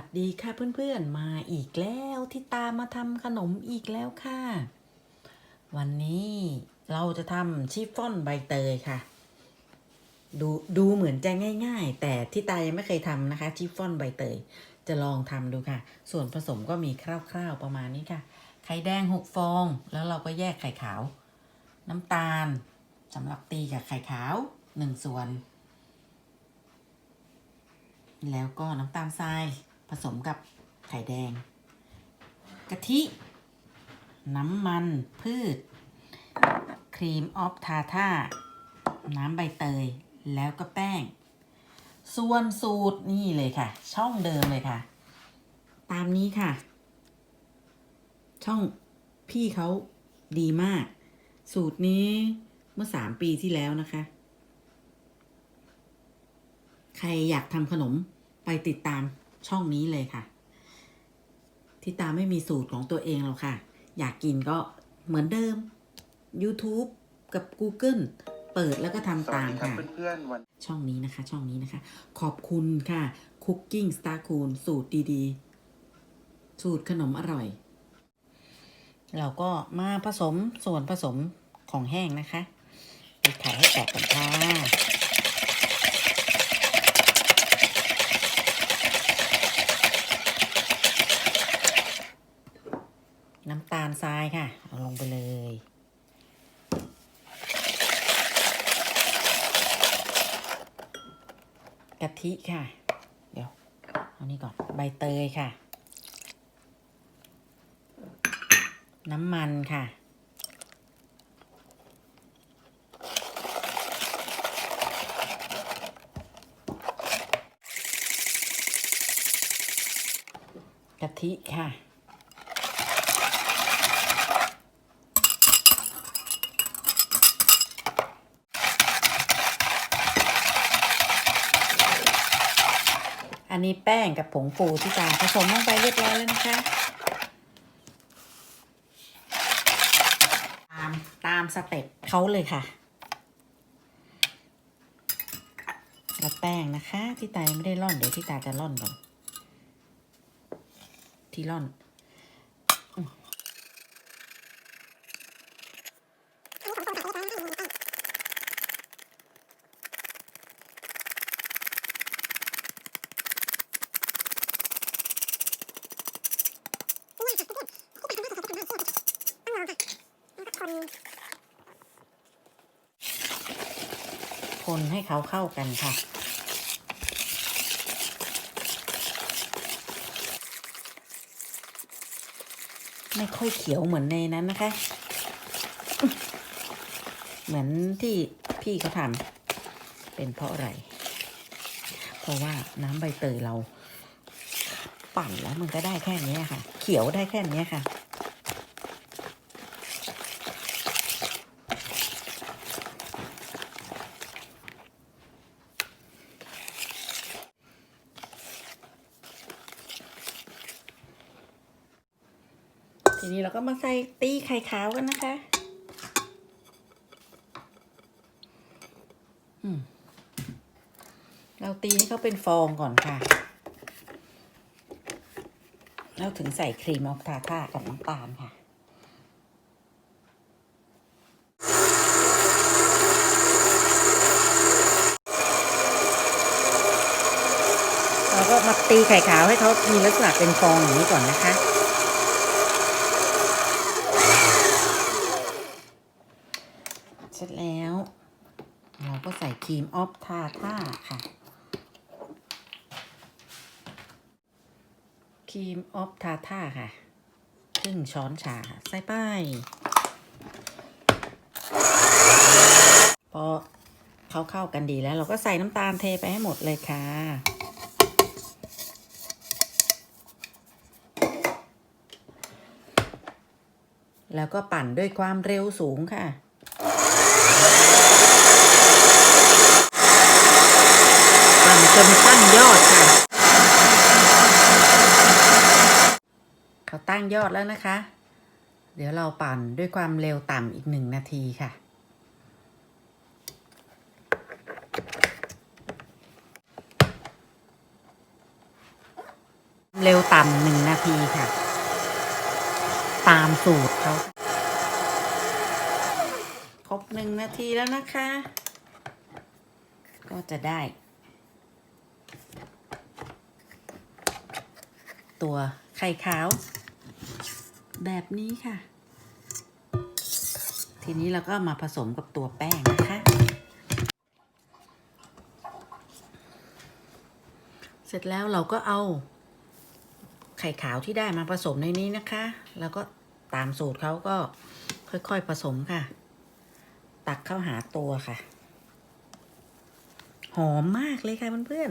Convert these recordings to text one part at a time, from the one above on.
วัสดีค่ะเพื่อนๆ มาอีกแล้วที่ตามมาทำขนมอีกแล้วค่ะ วันนี้เราจะทำชิฟฟ่อนใบเตยค่ะ ดูดูเหมือนจะง่าย ๆ แต่ที่ตายังไม่เคยทำนะคะชิฟฟ่อนใบเตย จะลองทำดูค่ะ ส่วนผสมก็มีคร่าวๆประมาณนี้ค่ะ ไข่แดงหกฟอง แล้วเราก็แยกไข่ขาว น้ำตาลสำหรับตีกับไข่ขาวหนึ่งส่วนแล้วก็น้ำตาลทราย ผสมกับไข่แดง กะทิ น้ำมันพืช ครีมออฟทาท่า น้ำใบเตย แล้วก็แป้ง ส่วนสูตรนี่เลยค่ะ ช่องเดิมเลยค่ะ ตามนี้ค่ะ ช่องพี่เขาดีมาก สูตรนี้เมื่อสามปีที่แล้วนะคะ ใครอยากทำขนมไปติดตาม ช่องนี้เลยค่ะ ที่ตามไม่มีสูตรของตัวเองหรอกค่ะ อยากกินก็เหมือนเดิม YouTube กับ Google เปิดแล้วก็ทำตามสวัสดีครับค่ะเพื่อนๆวันช่องนี้นะคะ ช่องนี้นะคะ ขอบคุณค่ะ Cooking Star Cool สูตรดีๆ สูตรขนมอร่อย เราก็มาผสมส่วนผสมของแห้งนะคะไปไข่ให้แตกก่อนค่ะ น้ำตาลทรายค่ะ เอาลงไปเลย กะทิค่ะ เดี๋ยว เอานี่ก่อน ใบเตยค่ะ น้ำมันค่ะ กะทิค่ะ นนี้แป้งกับผงฟูที่ตาผสมลงไปเรียบร้อยแล้วนะคะ ตามตามสเต็ปเขาเลยค่ะ แล้วแป้งนะคะ ที่ตายไม่ได้ร่อนเดี๋ยวที่ตาจะร่อนก่อนที่ร่อน คนให้เขาเข้ากันค่ะ ไม่ค่อยเขียวเหมือนในนั้นนะคะ เหมือนที่พี่เขาทำเป็นเพราะอะไร เพราะว่าน้ำใบเตยเรา ปั่นแล้วมันก็ได้แค่นี้ค่ะ เขียวได้แค่นี้ค่ะ ทีนี้เรา ก็มาใส่ตีไข่ขาวกันนะคะ เราตีให้เขาเป็นฟองก่อนค่ะ แล้วถึงใส่ครีมออกทาท่ากับน้ำตาลค่ะเราก็มาตีไข่ขาวให้เขามีลักษณะเป็นฟองอย่างนี้ก่อนนะคะ เสร็จแล้ว เราก็ใส่ค รีมออฟทาท่าค่ะครีมออฟทาท่าค่ะครึ่งช้อนชาค่ะใส่ไปพอเขาเข้ากันดีแล้ว เราก็ใส่น้ำตาลเทไปให้หมดเลยค่ะ แล้วก็ปั่นด้วยความเร็วสูงค่ะ ปั่น จนตั้งยอดค่ะ เขาตั้งยอดแล้วนะคะ เดี๋ยวเราปั่นด้วยความเร็วต่ำอีกหนึ่งนาทีค่ะนต่ำหนึ่งนาทีค่ะ ตามสูตรเขาครบหนึ่งนาทีแล้วนะคะ ก็จะได้ ตัวไข่ขาว แบบนี้ค่ะ ทีนี้เราก็มาผสมกับตัวแป้งนะคะ เสร็จแล้วเราก็เอาไข่ขาวที่ได้มาผสมในนี้นะคะ แล้วก็ตามสูตรเขาก็ค่อยๆผสมค่ะ ตักเข้าหาตัวค่ะ หอมมากเลยค่ะเพื่อน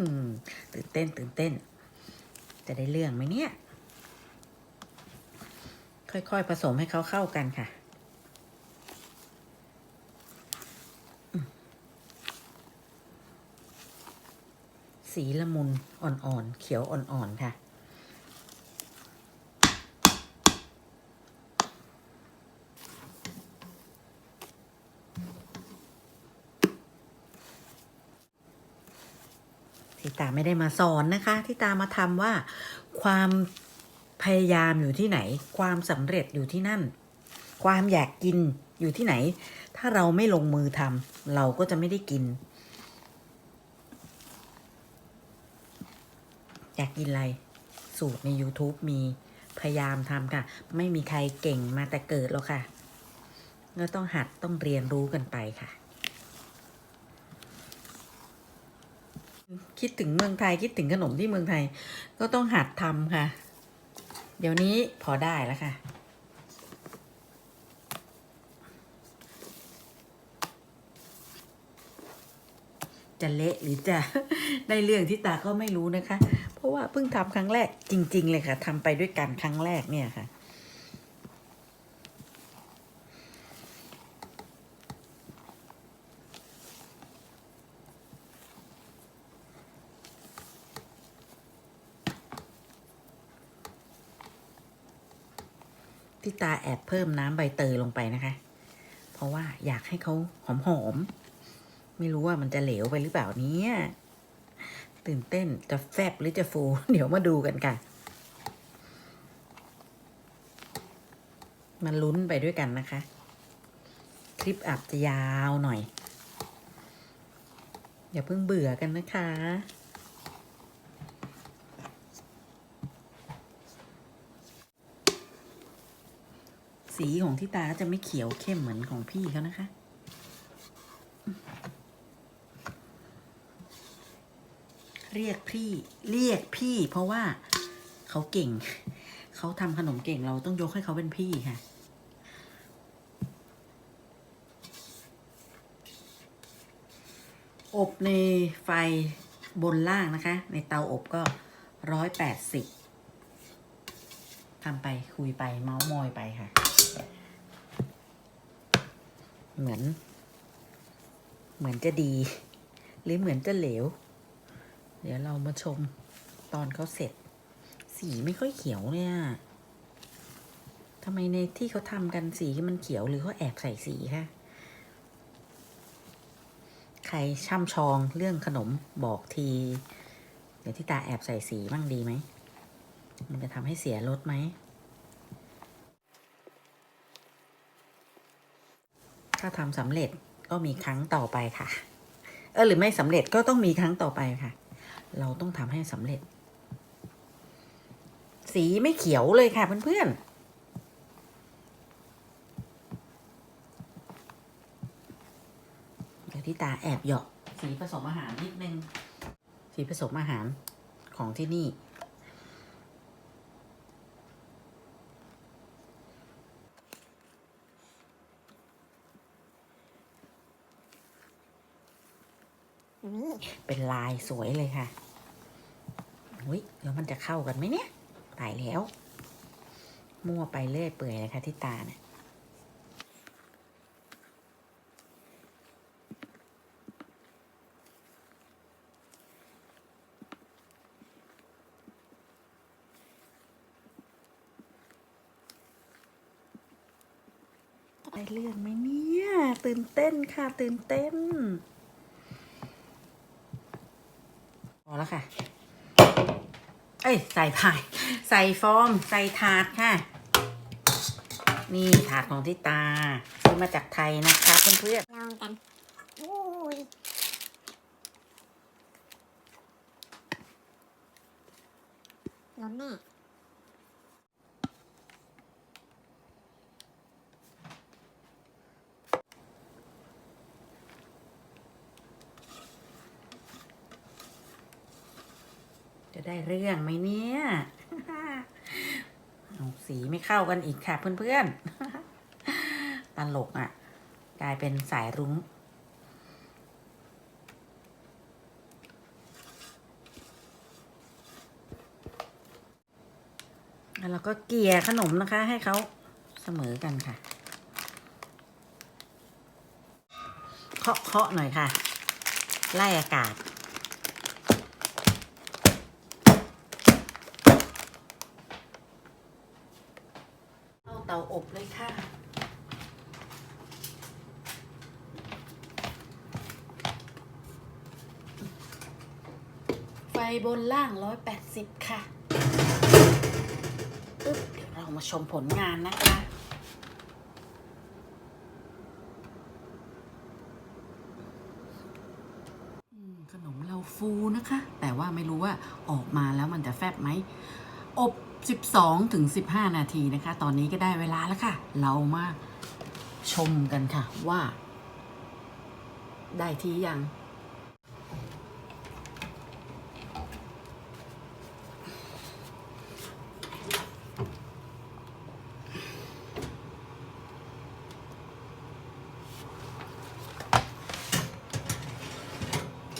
ๆตื่นเต้นตื่นเต้น จะได้เรื่องไหมเนี่ย ค่อยๆผสมให้เขาเข้ากันค่ะ สีละมุนอ่อนๆ เขียวอ่อนๆ ค่ะาไม่ได้มาสอนนะคะ ที่ตามาทำว่าความพยายามอยู่ที่ไหน ความสำเร็จอยู่ที่นั่น ความอยากกินอยู่ที่ไหน ถ้าเราไม่ลงมือทำเราก็จะไม่ได้กิน อยากกินอะไร สูตรใน YouTube มีพยายามทำค่ะ ไม่มีใครเก่งมาแต่เกิดหรอกค่ะ ก็ต้องหัดต้องเรียนรู้กันไปค่ะ คิดถึงเมืองไทยคิดถึงขนมที่เมืองไทย ก็ต้องหัดทำค่ะ เดี๋ยวนี้พอได้แล้วค่ะ จะเละหรือจะได้เรื่องที่ตาก็ไม่รู้นะคะ เพราะว่าเพิ่งทำครั้งแรกจริง ๆ เลยค่ะทำไปด้วยกันครั้งแรกเนี่ยค่ะ ที่ตาแอบเพิ่มน้ำใบเตยลงไปนะคะ เพราะว่าอยากให้เขาหอมๆไม่รู้ว่ามันจะเหลวไปหรือเปล่านี้ตื่นเต้นจะแฟบหรือจะฟู เดี๋ยวมาดูกันค่ะมาลุ้นไปด้วยกันนะคะ คลิปอาจจะยาวหน่อย อย่าเพิ่งเบื่อกันนะคะ สีของที่ตาจะไม่เขียวเข้มเหมือนของพี่เขานะคะ เรียกพี่ เรียกพี่ เพราะว่าเขาเก่ง เขาทำขนมเก่งเราต้องยกให้เขาเป็นพี่ค่ะอบในไฟบนล่างนะคะ ในเตาอบก็ร้อยแปดสิบทำไปคุยไปเมาส์มอยไปค่ะ เหมือน เหมือนจะดี หรือเหมือนจะเหลว เดี๋ยวเรามาชมตอนเขาเสร็จ สีไม่ค่อยเขียวเนี่ยทำไมในที่เขาทำกันสีมันเขียวหรือเขาแอบใส่สีคะใครช่ำชองเรื่องขนมบอกที เดี๋ยวที่ตาแอบใส่สีบ้างดีไหม มันจะทำให้เสียรสไหม ถ้าทำสำเร็จก็มีครั้งต่อไปค่ะ เออหรือไม่สำเร็จก็ต้องมีครั้งต่อไปค่ะ เราต้องทำให้สำเร็จ สีไม่เขียวเลยค่ะเพื่อนๆเดี๋ยวที่ตาแอบเหยาะสีผสมอาหารนิดนึง สีผสมอาหารของที่นี่ เป็นลายสวยเลยค่ะอุ้ยแล้วมันจะเข้ากันไหมเนี่ยตายแล้ว มั่วไปเรื่อยเปื่อยเลยค่ะที่ตาเนี่ยได้เรื่องไหมเนี่ย ตื่นเต้นค่ะ ตื่นเต้น พ อแล้วค่ะ เอ้ย ใส่พาย ใส่ฟอร์มใส่ถาดค่ะ นี่ถาดของทิตาซื้อมาจากไทยนะคะเพื่อนองกันอุ้ยร้อนแน่ ๆจะได้ เรื่องไหมเนี่ยเอาสีไม่เข้ากันอีกค่ะเพื่อนๆ ตลกอะ กลายเป็นสายรุ้ง แล้วเราก็เกลี่ยขนมนะคะ ให้เขาเสมอกันค่ะ เคาะเคาะหน่อยค่ะ ไล่อากาศาเตาอบเลยค่ะ ไฟบนล่าง 180 ค่ะปึ๊บเดี๋ยวเรามาชมผลงานนะคะขนมเราฟูนะคะ แต่ว่าไม่รู้ว่าออกมาแล้วมันจะแฟบไหมอบ 12ถึง15 นาทีนะคะ ตอนนี้ก็ได้เวลาแล้วค่ะ เรามาชมกันค่ะว่า ได้ทียัง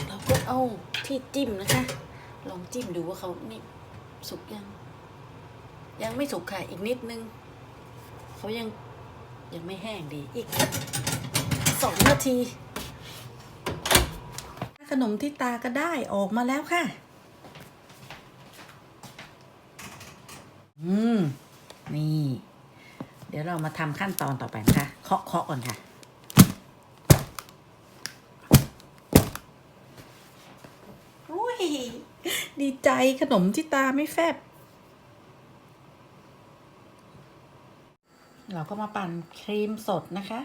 เราก็เอาที่จิ้มนะคะ ลองจิ้มดูว่าเขานี่สุกยัง ยังไม่สุกค่ะ อีกนิดนึง เขายังยังไม่แห้งดี อีกสองนาที ขนมที่ตาก็ได้ออกมาแล้วค่ะ อืม นี่ เดี๋ยวเรามาทำขั้นตอนต่อไปนะคะ เคาะเคาะก่อนค่ะอุ้ย ดีใจขนมที่ตาไม่แฟบ เราก็มาปั่นครีมสดนะคะ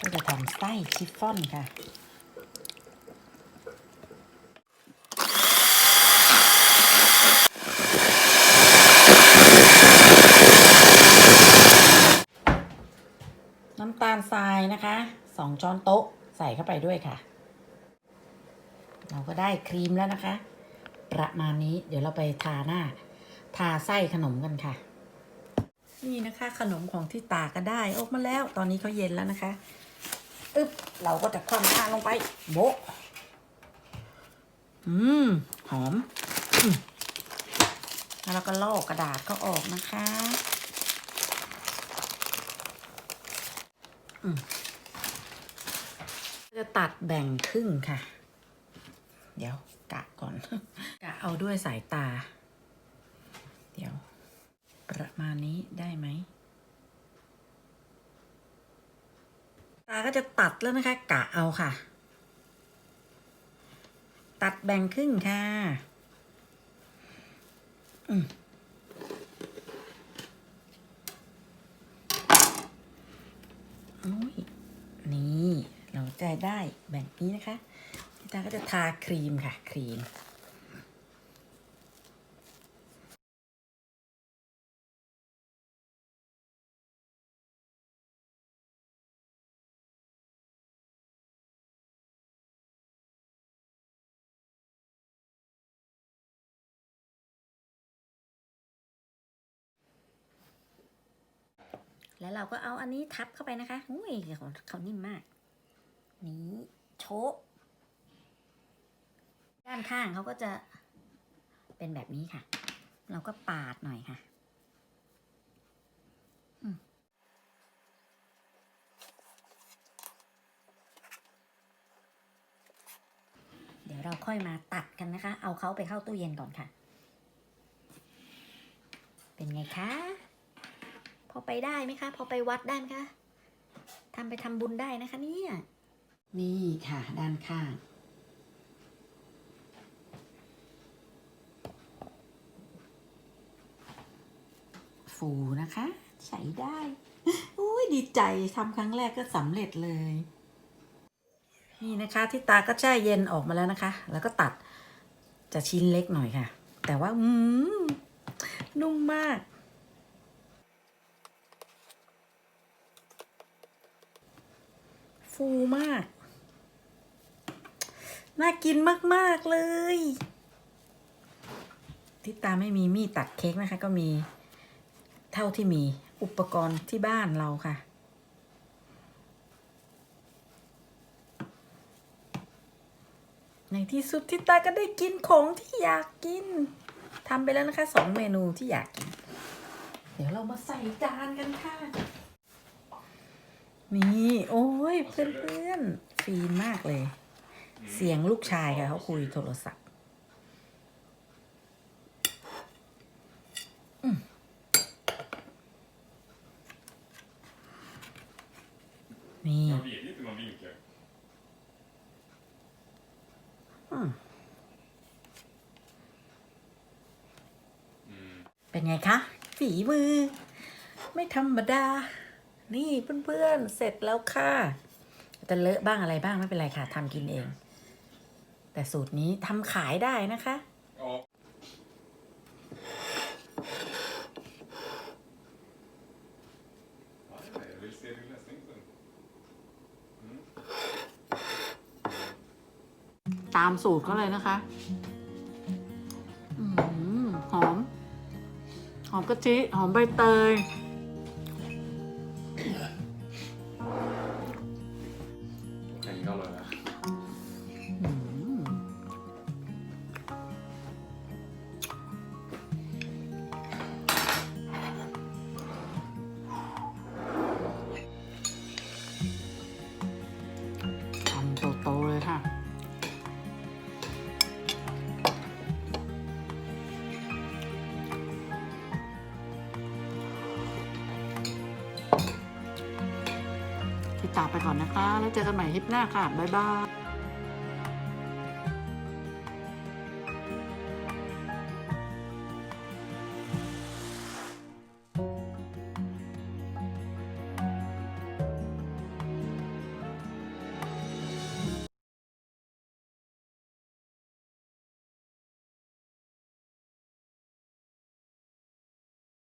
ก็จะทำไส้ชิฟฟ่อนค่ะน้ำตาลทรายนะคะสองช้อนโต๊ะใส่เข้าไปด้วยค่ะ เราก็ได้ครีมแล้วนะคะ ประมาณนี้เดี๋ยวเราไปทาหน้า ทาไส้ขนมกันค่ะ นี่นะคะขนมของที่ตาก็ได้ออกมาแล้ว ตอนนี้เขาเย็นแล้วนะคะอึ๊บเราก็จะคว่ำหน้าลงไป โบะอืม หอมอแล้วเราก็ลอกกระดาษก็ออกนะคะอืมจะตัดแบ่งครึ่งค่ะ เดี๋ยวกะก่อน กะเอาด้วยสายตา ประมาณนี้ได้ไหมตาก็จะตัดแล้วนะคะ กะเอาค่ะ ตัดแบ่งครึ่งค่ะอืมโอ้ยนี่ เราจะได้แบบนี้นะคะพี่ตาก็จะทาครีมค่ะ ครีม เราก็เอาอันนี้ทับเข้าไปนะคะอุ้ยเขาเขานิ่มมาก นี้โชะด้านข้างเขาก็จะเป็นแบบนี้ค่ะ เราก็ปาดหน่อยค่ะเดี๋ยวเราค่อยมาตัดกันนะคะ เอาเขาไปเข้าตู้เย็นก่อนค่ะ เป็นไงคะ พอไปได้ไหมคะ พอไปวัดได้ไหมคะทำไปทำบุญได้นะคะนี่นี่ค่ะ ด้านข้างฟูนะคะ ใช้ได้อุ้ยดีใจทำครั้งแรกก็สำเร็จเลย นี่นะคะ ที่ตาก็แช่เย็นออกมาแล้วนะคะ แล้วก็ตัดจะชิ้นเล็กหน่อยค่ะ แต่ว่า อืมนุ่มมาก ฟูมาก น่ากินมาก ๆ เลย ที่ตาไม่มีมีดตัดเค้กนะคะ ก็มีเท่าที่มีอุปกรณ์ที่บ้านเราค่ะในที่สุดที่ตาก็ได้กินของที่อยากกินทำไปแล้วนะคะสองเมนูที่อยากกิน เดี๋ยวเรามาใส่จานกันค่ะ นี่โอ้ยเพื่อนๆฟีนมากเลย เสียงลูกชายค่ะเขาคุยโทรศัพท์นี่เป็นไงคะฝีมือ ไม่ธรรมดา นี่เพื่อนๆเสร็จแล้วค่ะ จะเลอะบ้างอะไรบ้างไม่เป็นไรค่ะทำกินเอง แต่สูตรนี้ทำขายได้นะคะตามสูตรเขาเลยนะคะอหอม หอมกะทิ หอมใบเตย จากไปก่อนนะคะ แล้วเจอกันใหม่คลิปหน้าค่ะ บ๊ายบาย